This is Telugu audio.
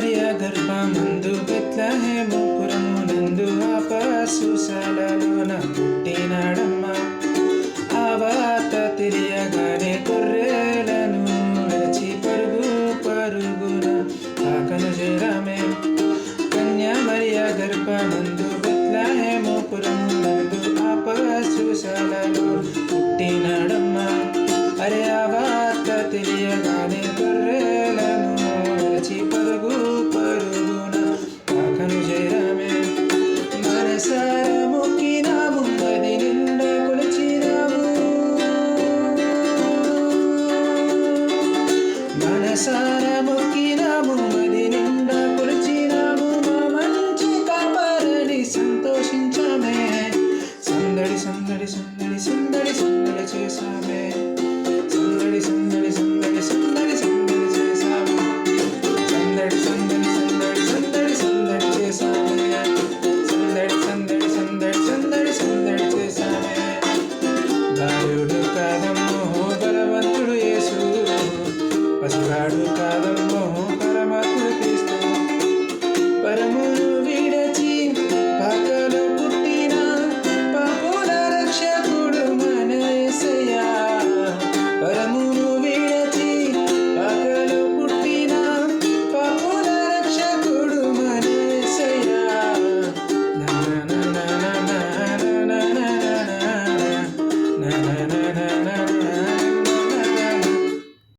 మరియ గర్భమందు బెత్లహేముపురమునందు ఆపశుశాలలోన పుట్టినాడమ్మ. ఆ వాత తెలియగానే కొర్రెలను విడిచి పరుగు పరుగున ఆకను చేరామే కన్యా మరియ గర్భమందు మనసారము కిరాము మది నిండా కొలిచినాము మా మంచి కాపాలని సంతోషించామే. సందడి సందడి సందడి సందడి సందడి చేశామే. సందడి సందడి సందడి